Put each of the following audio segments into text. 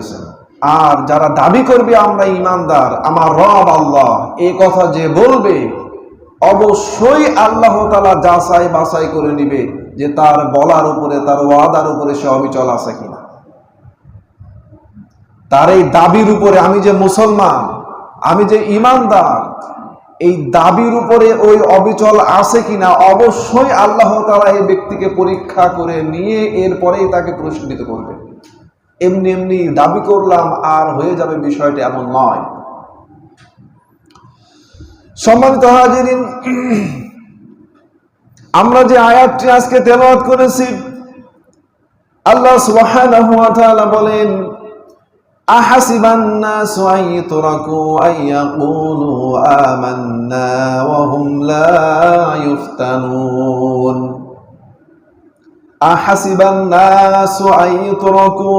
করেছেন আর যারা দাবি করবে, আমরা ইমানদার আমার রব আল্লাহ। এই কথা যে বলবে, অবশ্যই আল্লাহ তালা যাচাই বাছাই করে নিবে যে তার বলার উপরে, তার ওয়াদার উপরে সে অবিচল আছে কিনা। তার এই দাবির উপরে, আমি যে মুসলমান, আমি যে ইমানদার এই দাবির উপরে ওই অবিচল আছে কিনা, অবশ্যই আল্লাহ তারা এই ব্যক্তিকে পরীক্ষা করে নিয়ে এরপরেই তাকে পুরস্কৃত করবে। এমনি এমনি দাবি করলাম, আর হয়ে যাবে বিষয়টা এমন নয়। সম্মানিত হাজিরিন, আমরা যে আয়াতটি আজকে তেলাওয়াত করেছি, আল্লাহ বলেন, আহাসিবান্না নাসু আইতরাকু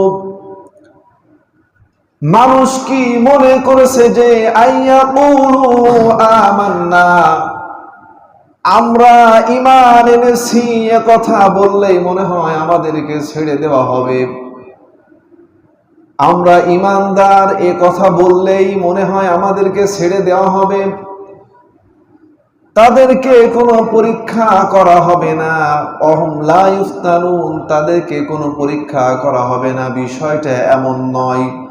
মানুষ কি মনে করেছে যে আইয়া আমান্না? আমরা ইমান এনেছি, এ কথা বললেই মনে হয় আমাদেরকে ছেড়ে দেওয়া হবে। আমরা ইমানদার এ কথা বললেই মনে হয় আমাদেরকে ছেড়ে দেওয়া হবে। তাদেরকে কোনো পরীক্ষা করা হবে না। অহম লাইফতানুন তাদেরকে কোনো পরীক্ষা করা হবে না। বিষয়টা এমন নয়।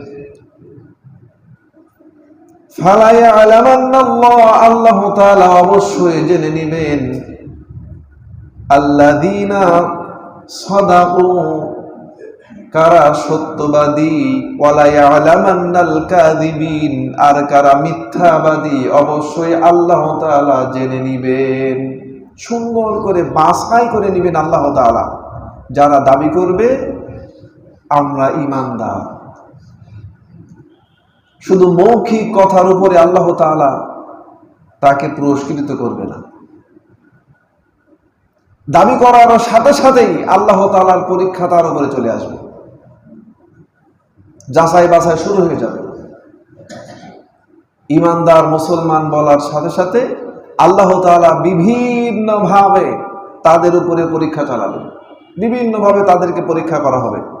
ফালা ইয়ালামান্না আল্লাহ তাআলা অবশ্যই জেনে নেবেন। আল্লাযীনা সাদাকু, কারা সত্যবাদী? কাযিবিন, আর কারা মিথ্যাবাদী? অবশ্যই আল্লাহ তাআলা জেনে নিবেন। সুন্দর করে বাছাই করে নিবেন আল্লাহ তাআলা। যারা দাবি করবে, আমরা ইমানদার শুধু মৌখিক কথার উপরে আল্লাহ তাআলা তাকে পুরস্কৃত করবে না। দাবি করার সাথে সাথেই আল্লাহ তাআলার পরীক্ষা তার উপরে চলে আসবে। যাচাই বাছাই শুরু হয়ে যাবে। ইমানদার মুসলমান বলার সাথে সাথে আল্লাহ তাআলা বিভিন্নভাবে তাদের উপরে পরীক্ষা চালাবেন। বিভিন্নভাবে তাদেরকে পরীক্ষা করা হবে।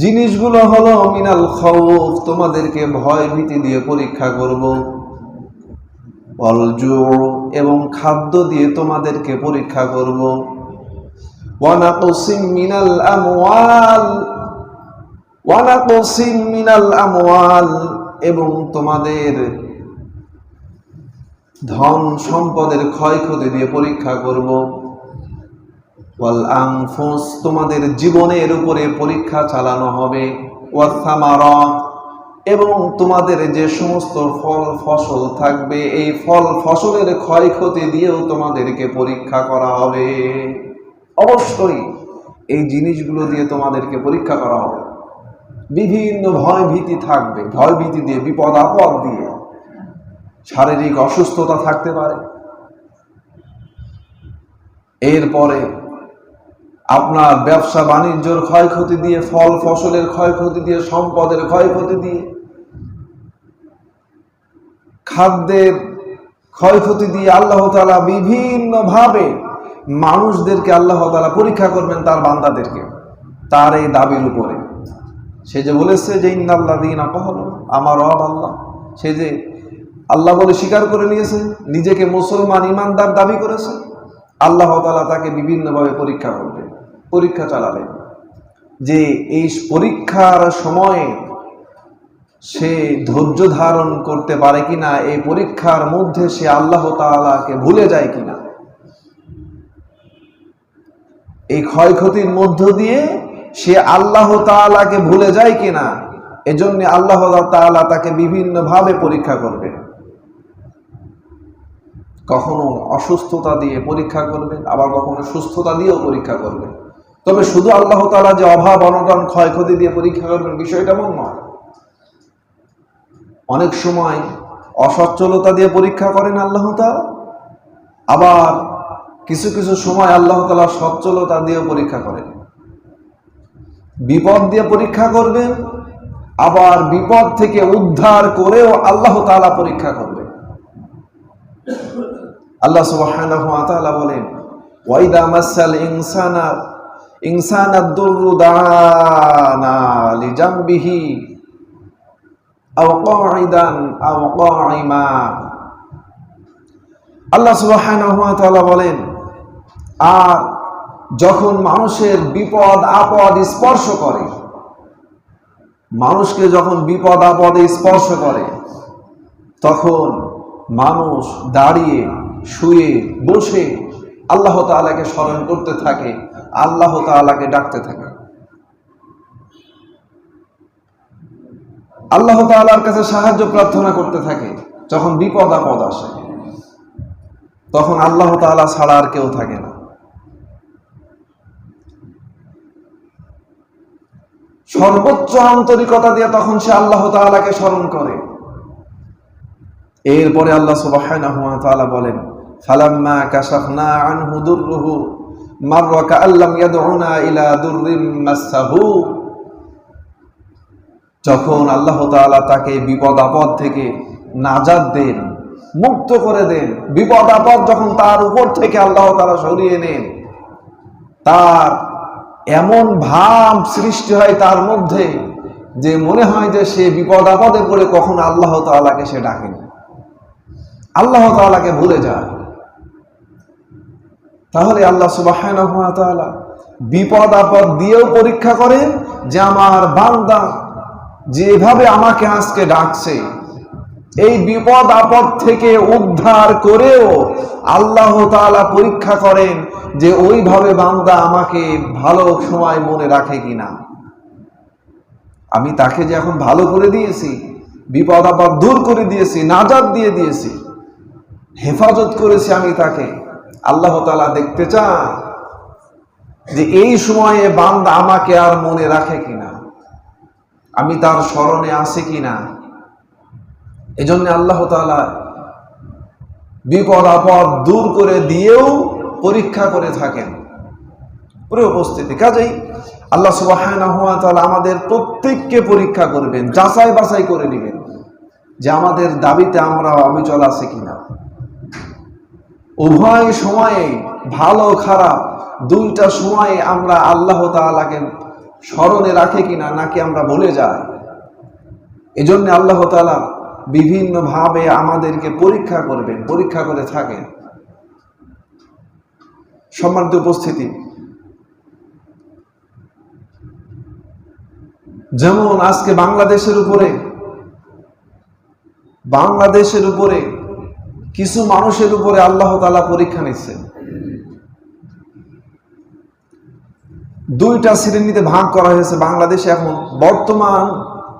জিনিসগুলো হলো মিনাল খৌফ তোমাদেরকে ভয় ভীতি দিয়ে পরীক্ষা করব। অলজু এবং খাদ্য দিয়ে তোমাদেরকে পরীক্ষা করব। ওয়ানাকুসিম মিনাল আমওয়াল ওয়ানাকুসিম মিনাল আমওয়াল, এবং তোমাদের ধন সম্পদের ক্ষয়ক্ষতি দিয়ে পরীক্ষা করব। ওয়াল তোমাদের জীবনের উপরে পরীক্ষা চালানো হবে। ওয়াসামারাত এবং তোমাদের যে সমস্ত ফল ফসল থাকবে, এই ফল ফসলের ক্ষয়ক্ষতি দিয়েও তোমাদেরকে পরীক্ষা করা হবে। অবশ্যই এই জিনিসগুলো দিয়ে তোমাদেরকে পরীক্ষা করা হবে। বিভিন্ন ভয় ভীতি থাকবে ভয় ভীতি দিয়ে, বিপদ আপদ দিয়ে। শারীরিক অসুস্থতা থাকতে পারে। এরপরে আপনার ব্যবসা বাণিজ্যর ক্ষয়ক্ষতি দিয়ে, ফল ফসলের ক্ষয়ক্ষতি দিয়ে, সম্পদের ক্ষয়ক্ষতি দিয়ে, খাদ্যের ক্ষয়ক্ষতি দিয়ে আল্লাহ তালা বিভিন্নভাবে মানুষদেরকে আল্লাহ তালা পরীক্ষা করবেন তার বান্দাদেরকে, তার এই দাবির উপরে। সে যে বলেছে যে ইন্দাল্লা দিন আপহল আমার রব আল্লাহ সে যে আল্লাহ বলে স্বীকার করে নিয়েছে, নিজেকে মুসলমান ইমানদার দাবি করেছে, আল্লাহ তালা তাকে বিভিন্নভাবে পরীক্ষা করবে। পরীক্ষা চালাবে। যে এই পরীক্ষার সময়ে সে ধৈর্য ধারণ করতে পারে কিনা, এই পরীক্ষার মধ্যে সে আল্লাহ তাআলাকে ভুলে যায় কিনা। এই ক্ষয়ক্ষতির মধ্য দিয়ে সে আল্লাহ তাআলাকে ভুলে যায় কিনা, এজন্য আল্লাহ তাআলা তাকে বিভিন্নভাবে পরীক্ষা করবে। কখনো অসুস্থতা দিয়ে পরীক্ষা করবেন, আবার কখনো সুস্থতা দিয়েও পরীক্ষা করবেন। তবে শুধু আল্লাহ তাআলা যে অভাব, অনটন, ক্ষয়ক্ষতি দিয়ে পরীক্ষা করবেন বিষয়টা এমন নয়। অনেক সময় অসচ্ছলতা দিয়ে পরীক্ষা করেন আল্লাহ তাআলা। আবার কিছু কিছু সময় আল্লাহ তাআলা সচ্ছলতা দিয়েও পরীক্ষা করেন। বিপদ দিয়ে পরীক্ষা করবেন, আবার বিপদ থেকে উদ্ধার করেও আল্লাহ তাআলা পরীক্ষা করবেন। আল্লাহ তাআলা বলেন ওয়াইদা মাসাল ইনসানা ইনসানা আল্লাহ বলেন, আর যখন মানুষের বিপদ, আপদ স্পর্শ করে, মানুষকে যখন বিপদ, আপদে স্পর্শ করে, তখন মানুষ দাঁড়িয়ে, শুয়ে, বসে আল্লাহ তাআলাকে স্মরণ করতে থাকে। আল্লাহ তাআলাকে ডাকতে থাকে। আল্লাহ তাআলার কাছে সাহায্য প্রার্থনা করতে থাকে, যখন বিপদ আপদ আসে। তখন আল্লাহ তাআলা ছাড়া আর কেউ থাকে না। সর্বোচ্চ আন্তরিকতা দিয়ে তখন সে আল্লাহ তাআলাকে স্মরণ করে। এরপরে আল্লাহ তাআলা বলেন, ফালাম্মা কাশাফনা আনহু দুররুহু। যখন আল্লাহ তাকে বিপদ আপদ থেকে নাজাত দেন, মুক্ত করে দেন, বিপদ আপদ যখন তার উপর থেকে আল্লাহ তাআলা সরিয়ে নেন, তার এমন ভাব সৃষ্টি হয় তার মধ্যে যে মনে হয় যে সে বিপদ আপদে পড়ে কখন আল্লাহ তাআলাকে সে ডাকেনি। আল্লাহ তাআলাকে ভুলে যায়। তাহলে আল্লাহ তাআলা বিপদ আপদ দিয়েও পরীক্ষা করেন যে আমার বান্দা যেভাবে আমাকে আজকে ডাকছে, এই বিপদ আপদ থেকে উদ্ধার করেও আল্লাহ তাআলা পরীক্ষা করেন যে ওইভাবে বান্দা আমাকে ভালো সময় মনে রাখে কিনা। আমি তাকে যে এখন ভালো করে দিয়েছি, বিপদ আপদ দূর করে দিয়েছি, নাজাদ দিয়ে দিয়েছি, হেফাজত করেছি আমি তাকে। আল্লাহ তাআলা দেখতে চান যে এই সময়ে বান্দা আমাকে আর মনে রাখে কিনা? আমি তার স্মরণে আসি কিনা? এজন্য আল্লাহ তাআলা বিপদ আপদ দূর করে দিয়েও পরীক্ষা করে থাকেন। পুরো উপস্থিতি। কাজেই আল্লাহ তাআলা আমাদের প্রত্যেককে পরীক্ষা করবেন যাচাই বাছাই করে নেবেন যে আমাদের দাবিতে আমরা অবিচল আছে কিনা। উভয় সময়ে ভালো খারাপ, দুইটা সময়ে আমরা আল্লাহ তাআলাকে স্মরণে রাখে কিনা নাকি আমরা বলে যাই। এজন্য আল্লাহ তাআলা বিভিন্নভাবে আমাদেরকে পরীক্ষা করবেন, পরীক্ষা করে থাকেন। সম্মানিত উপস্থিতি, যেমন আজকে বাংলাদেশের উপরে বাংলাদেশের উপরে কিছু মানুষের উপরে আল্লাহ তালা পরীক্ষা নিচ্ছেন দুইটা শ্রেণীতে ভাগ করা হয়েছে বাংলাদেশে এখন। বর্তমান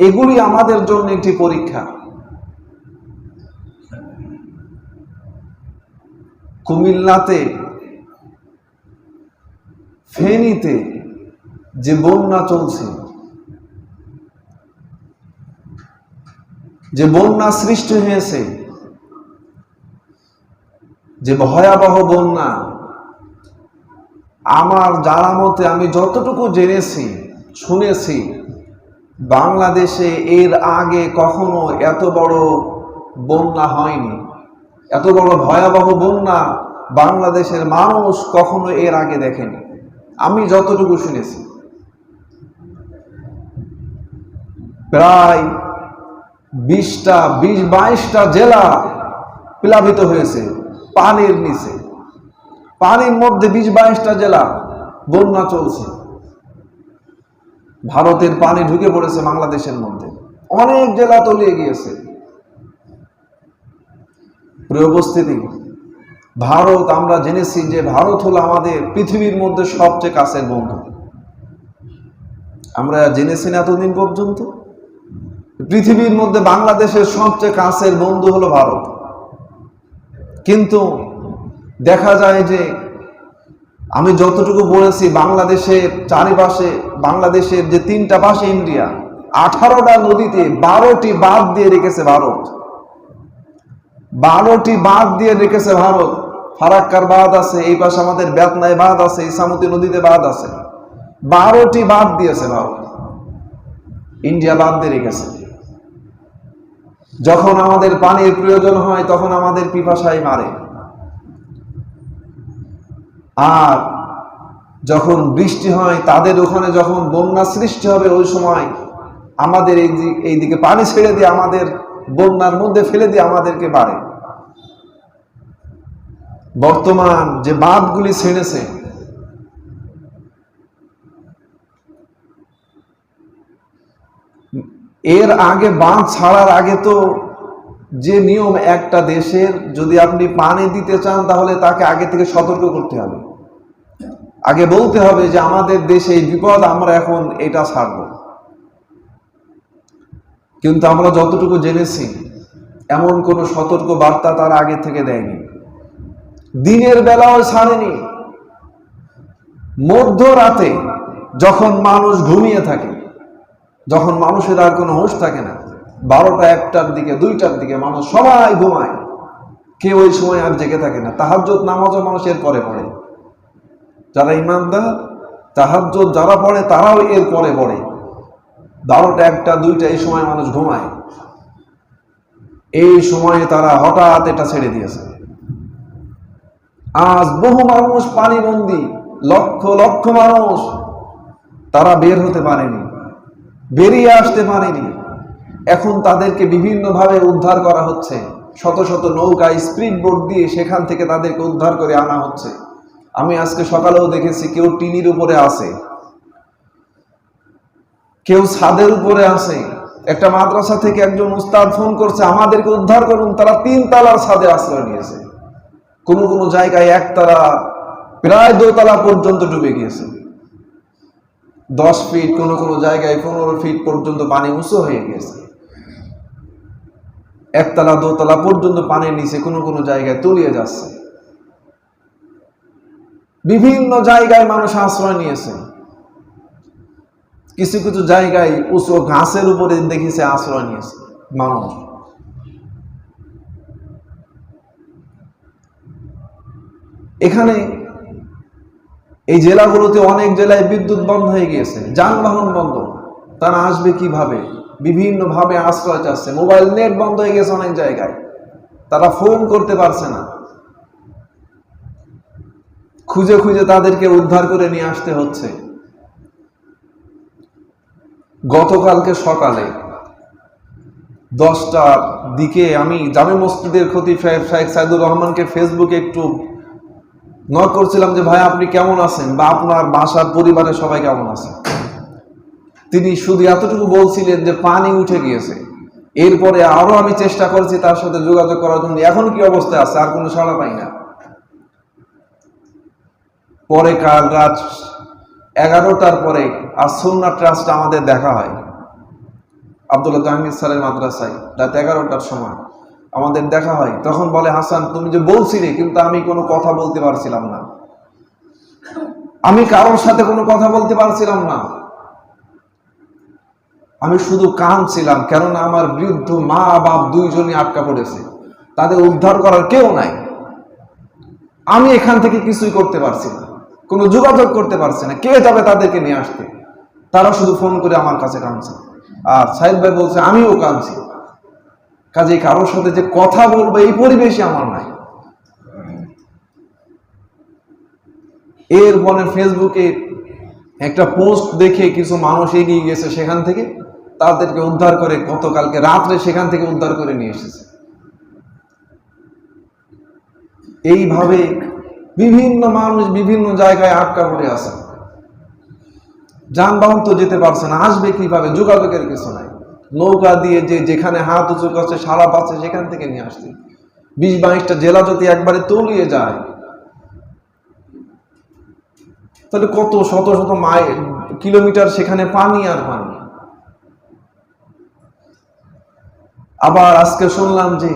এগুলি আমাদের জন্য একটি পরীক্ষা। কুমিল্লাতে, ফেনীতে যে বন্যা চলছে, যে বন্যা সৃষ্টি হয়েছে যে ভয়াবহ বন্যা। আমার জানা মতে আমি যতটুকু জেনেছি, শুনেছি, বাংলাদেশে এর আগে কখনো এত বড় বন্যা হয়নি। এত বড় ভয়াবহ বন্যা বাংলাদেশের মানুষ কখনো এর আগে দেখেনি। আমি যতটুকু শুনেছি। প্রায় বিশটা, বিশ, বাইশটা জেলা প্লাবিত হয়েছে। পানির নিচে। পানির মধ্যে বিশ বাইশটা জেলা বন্যা চলছে। ভারতের পানি ঢুকে পড়েছে বাংলাদেশের মধ্যে। অনেক জেলা তলিয়ে গিয়েছে। প্রিয় উপস্থিতি, ভারত, আমরা জেনেছি যে ভারত হলো আমাদের পৃথিবীর মধ্যে সবচেয়ে কাছের বন্ধু। আমরা জেনেছি না এতদিন পর্যন্ত? পৃথিবীর মধ্যে বাংলাদেশের সবচেয়ে কাছের বন্ধু হলো ভারত। কিন্তু দেখা যায় যে আমি যতটুকু বলেছি, বাংলাদেশের চারিপাশে, বাংলাদেশের যে তিনটা পাশে ইন্ডিয়া, আঠারোটা নদীতে বারোটি বাঁধ দিয়ে রেখেছে ভারত। বারোটি বাঁধ দিয়ে রেখেছে ভারত। ফারাক্কার বাঁধ আছে, এই পাশে আমাদের বেতনায় বাঁধ আছে ইসামতি নদীতে বাঁধ আছে। বারোটি বাঁধ দিয়েছে ভারত। ইন্ডিয়া বাঁধ দিয়ে রেখেছে। যখন আমাদের পানির প্রয়োজন হয়, তখন আমাদের পিপাসায় মারে। আর যখন বৃষ্টি হয়, তাদের ওখানে যখন বন্যা সৃষ্টি হবে, ওই সময় আমাদের এই এই দিকে পানি ছেড়ে দিয়ে আমাদের বন্যার মধ্যে ফেলে দিয়ে আমাদেরকে বাড়ে বর্তমান যে বাঁধগুলি ছেড়েছে এর আগে বাঁধ ছাড়ার আগে তো যে নিয়ম একটা দেশের, যদি আপনি পানি দিতে চান তাহলে তাকে আগে থেকে সতর্ক করতে হবে। আগে বলতে হবে যে আমাদের দেশে এই বিপদ, আমরা এখন এটা ছাড়ব। কিন্তু আমরা যতটুকু জেনেছি, এমন কোনো সতর্ক বার্তা তার আগে থেকে দেয়নি। দিনের বেলাও ছাড়েনি। মধ্যরাতে যখন মানুষ ঘুমিয়ে থাকে যখন মানুষের আর কোনো হোশ থাকে না, বারোটা একটার দিকে, দুইটার দিকে মানুষ সবাই ঘুমায়। কেউ ওই সময় আর জেগে থাকে না। তাহাজ্জত নামাজও মানুষের পরে পড়ে। যারা ইমানদার তাহাজ্জত যারা পড়ে, তারাও এর পরে পড়ে। বারোটা একটা, দুইটা, এই সময় মানুষ ঘুমায়। এই সময়ে তারা হঠাৎ এটা ছেড়ে দিয়েছে। আজ বহু মানুষ পানিবন্দি, লক্ষ লক্ষ মানুষ তারা বের হতে পারেনি। বেরিয়ে আসতে পারেনি। এখন তাদেরকে বিভিন্নভাবে উদ্ধার করা হচ্ছে। শত শত নৌকা স্পিড বোট দিয়ে সেখান থেকে তাদেরকে উদ্ধার করে আনা হচ্ছে। আমি আজকে সকালেও দেখেছি, কেউ টিনির উপরে আছে। কেউ ছাদের উপরে আছে। একটা মাদ্রাসা থেকে একজন উস্তাদ ফোন করছে, আমাদেরকে উদ্ধার করুন, তারা তিন তালার ছাদে আশ্রয় নিয়েছে। কোনো কোনো জায়গায় একতলা প্রায় দোতলা পর্যন্ত ডুবে গিয়েছে। দশ ফিট কোনো কোনো জায়গায় পনেরো ফিট পর্যন্ত পানি উঁচু হয়ে গেছে। একতলা, দোতলা পর্যন্ত পানির নিচে কোনো কোনো জায়গায় তলিয়ে যাচ্ছে। বিভিন্ন জায়গায় মানুষ আশ্রয় নিয়েছে। কিছু কিছু জায়গায় উঁচু ঘাসের উপরে দেখেছে আশ্রয় নিয়েছে মানুষ। এখানে এই জেলাগুলোতে অনেক জেলায় বিদ্যুৎ বন্ধ হয়ে গিয়েছে, যানবাহন বন্ধ। তারা আসবে কীভাবে? বিভিন্নভাবে আশ্রয় চাচ্ছে। মোবাইল নেট বন্ধ হয়ে গেছে অনেক জায়গায়। তারা ফোন করতে পারছে না। খুঁজে খুঁজে তাদেরকে উদ্ধার করে নিয়ে আসতে হচ্ছে। গতকালকে সকালে দশটার দিকে আমি জামে মসজিদের ক্ষতি শেখ সাইদুর রহমানকে ফেসবুকে একটু নক করছিলাম যে, ভাই, আপনি কেমন আছেন? বা আপনার বাসার পরিবারের সবাই কেমন আছে? তিনি শুধু এতটুকু বলছিলেন যে, পানি উঠে গিয়েছে। এরপরে আরও আমি চেষ্টা করেছি তার সাথে যোগাযোগ করার জন্য। এখন কি অবস্থায় আছে? আর কোনো সাড়া পাই না। পরে কাল রাত এগারোটার পরে আর সুন্না ট্রাস্ট আমাদের দেখা হয়। আবদুল্লাহ জাহাঙ্গীর স্যারের মাদ্রাসায়, রাত এগারোটার সময়। আমাদের দেখা হয়। তখন বলে, হাসান, তুমি যে বলছিলে, কিন্তু আমি কোনো কথা বলতে পারছিলাম না। আমি কারোর সাথে কোনো কথা বলতে পারছিলাম না। আমি শুধু কাঁদছিলাম, কেননা আমার বৃদ্ধ মা বাপ দুইজনই আটকা পড়েছে। তাদের উদ্ধার করার কেউ নাই। আমি এখান থেকে কিছুই করতে পারছি না। কোনো যোগাযোগ করতে পারছি না। কে যাবে তাদেরকে নিয়ে আসতে? তারা শুধু ফোন করে আমার কাছে কাঁদছে। আর সাহেব ভাই বলছে, আমিও কাঁদছি। কাজে কারোর সাথে যে কথা বলব এই পরিবেশই আমার নাই। এর বনে ফেসবুকে একটা পোস্ট দেখে কিছু মানুষ এগিয়ে গেছে সেখান থেকে, তাদেরকে উদ্ধার করে গতকালকে রাত্রে সেখান থেকে উদ্ধার করে নিয়ে এসেছে। এইভাবে বিভিন্ন মানুষ বিভিন্ন জায়গায় আটকা পড়ে আছে। যানবাহন তো যেতে পারছে না, আসবে কীভাবে, যোগাযোগের কিছু নাই। নৌকা দিয়ে যে যেখানে হাত উঁচু করছে, সারা পাচ্ছে সেখান থেকে নিয়ে আসছে। বিশ বাইশটা জেলা যদি একবারে তলিয়ে যায়, তাহলে কত শত শত মাইল, কিলোমিটার সেখানে পানি আর পানি। আবার আজকে শুনলাম যে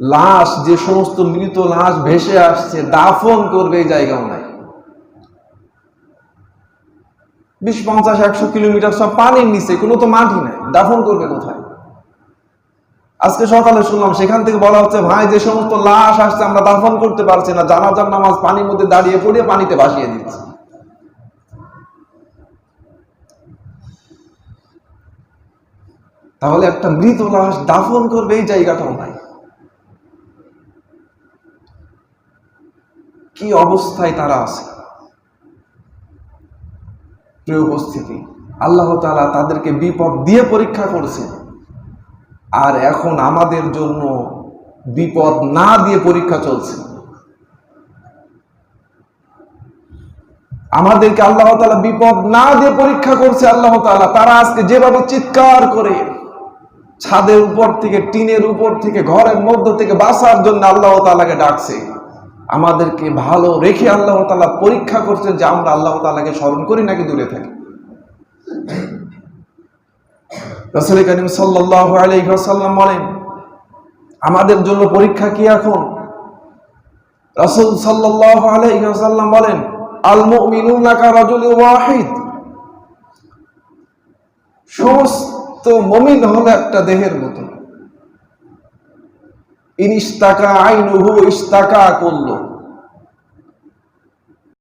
লাশ, যে সমস্ত মৃত লাশ ভেসে আসছে, দাফন করবে এই জায়গাও নাই। বিশ, পঞ্চাশ, একশো কিলোমিটার সব পানির নিচে, কোনো তো মাটি নাই। দাফন করবে কোথায়? আজকে সকালে শুনলাম, সেখান থেকে বলা হচ্ছে, ভাই, যে সমস্ত লাশ আসছে, আমরা দাফন করতে পারছি না। জানাজার নামাজ পানির মধ্যে দাঁড়িয়ে পড়ে পানিতে ভাসিয়ে দিচ্ছে। তাহলে একটা মৃত লাশ দাফন করবে, এই জায়গাটাও নাই। কি অবস্থায় তারা আছে? প্রিয় উপস্থিতি, আল্লাহ তালা তাদেরকে বিপদ দিয়ে পরীক্ষা করছে আর এখন আমাদের জন্য বিপদ না দিয়ে পরীক্ষা চলছে। আমাদেরকে আল্লাহ তালা বিপদ না দিয়ে পরীক্ষা করছে আল্লাহ তালা তারা আজকে যেভাবে চিৎকার করে ছাদের উপর থেকে, টিনের উপর থেকে, ঘরের মধ্য থেকে বাঁচার জন্য আল্লাহ তালাকে ডাকছে। আমাদেরকে ভালো রেখে আল্লাহ তালা পরীক্ষা করছেন যে আমরা আল্লাহ তালাকে স্মরণ করি নাকি দূরে থাকি। সাল্লাহ বলেন, আমাদের জন্য পরীক্ষা কি এখন? রসুল সাল্লাহ আলাইসাল্লাম বলেন ওয়াহিদ। সমস্ত মমিন হলো একটা দেহের মতো। ইনিস্তাকা আইনুহু ইস্তাকা করল।